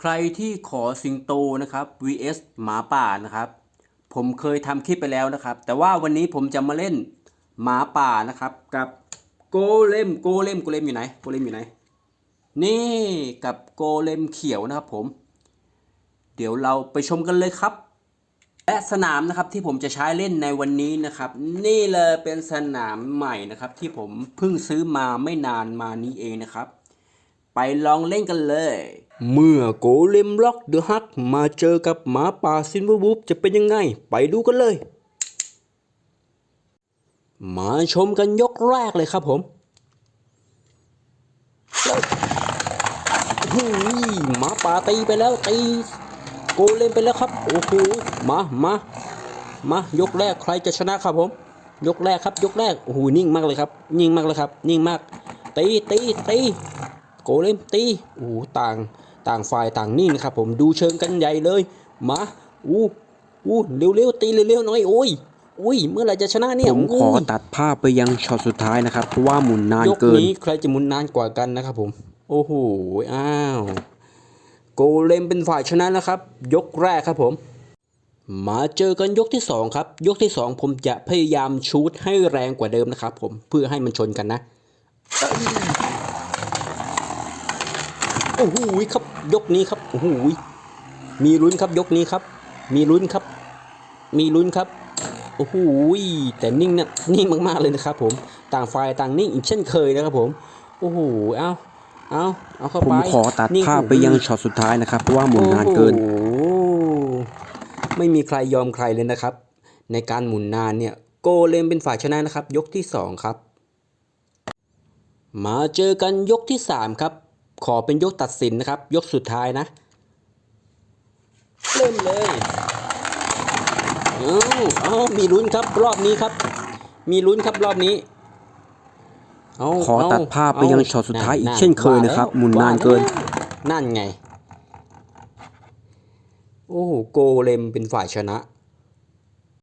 ใครที่ขอสิงโตนะครับ vs หมาป่านะครับ ผมเคยทำคลิปไปแล้วนะครับ แต่ว่าวันนี้ผมจะมาเล่นหมาป่านะครับ กับโกเลมโกเลมโกเลมอยู่ไหนโกเลมอยู่ไหน นี่กับโกเลมเขียวนะครับผม เดี๋ยวเราไปชมกันเลยครับ และสนามนะครับที่ผมจะใช้เล่นในวันนี้นะครับ นี่เลยเป็นสนามใหม่นะครับ ที่ผมเพิ่งซื้อมาไม่นานมานี้เองนะครับ ไปลองเล่นกันเลย เมื่อโกเลมล็อกเดอะฮักมาเจอกับหมาป่าซินเวอร์วูฟจะเป็นยังไง ไปดูกันเลย มาชมกันยกแรกเลยครับผมหูยหมาป่าตีไปแล้วตี โกเลมไปแล้วครับ โอ้โหมามามายกแรกใครจะชนะครับผม ยกแรกครับ ยกแรกโอ้โหนิ่งมากเลยครับ นิ่งมากเลยครับ นิ่งมากตีตีตีโกเลมตีโอ้โหต่าง ต่างฝ่ายต่างนิ่งนะครับผมดูเชิงกันใหญ่เลยมาอู้อู้เร็วเร็วๆตีเร็วๆหน่อยโอ้ยอุ้ยเมื่อไหรจะชนะเนี่ยผมขอตัดภาพไปยังช็อตสุดท้ายนะครับเพราะว่าหมุนนานยกเกินนี้ใครจะหมุนนานกว่ากันนะครับผมโอ้โหอ้าวโกเลมเป็นฝ่ายชนะนะครับ ยกแรกครับผม มาเจอกันยกที่สองครับ ยกที่สองผมจะพยายามชูดให้แรงกว่าเดิมนะครับผมเพื่อให้มันชนกันนะ โอ้โหครับ ยกนี้ครับโอ้โหมีลุ้นครับยกนี้ครับ มีลุ้นครับ มีลุ้นครับโอ้โหแต่นิ่งนะนิ่งมากๆเลยนะครับ ผมต่างฝ่ายต่างนิ่งอีกเช่นเคยนะครับ ผมโอ้โหเอาเอาเอาเข้าผไปมขอตัดนิ่งภาพไปยังช็อตสุดท้ายนะครับเพราะว่าหมุนนานเกินโอ้โหไม่มีใครยอมใครเลยนะครับ ในการหมุนนานเนี่ย โกเลมเป็นฝ่ายชนะนะครับ ยกที่สองครับ มาเจอกันยกที่สามครับ ขอเป็นยกตัดสินนะครับ ยกสุดท้ายนะ เริ่มเลยเอาเอามีลุ้นครับรอบนี้ครับ มีลุ้นครับรอบนี้เาขอตัดภาพไปยังช็อตสุดท้ายอีกเช่นเคยนะครับว่าแล้วหมุนนานเกินว่าแล้วนั่นไง โอ้โหโกเลมเป็นฝ่ายชนะ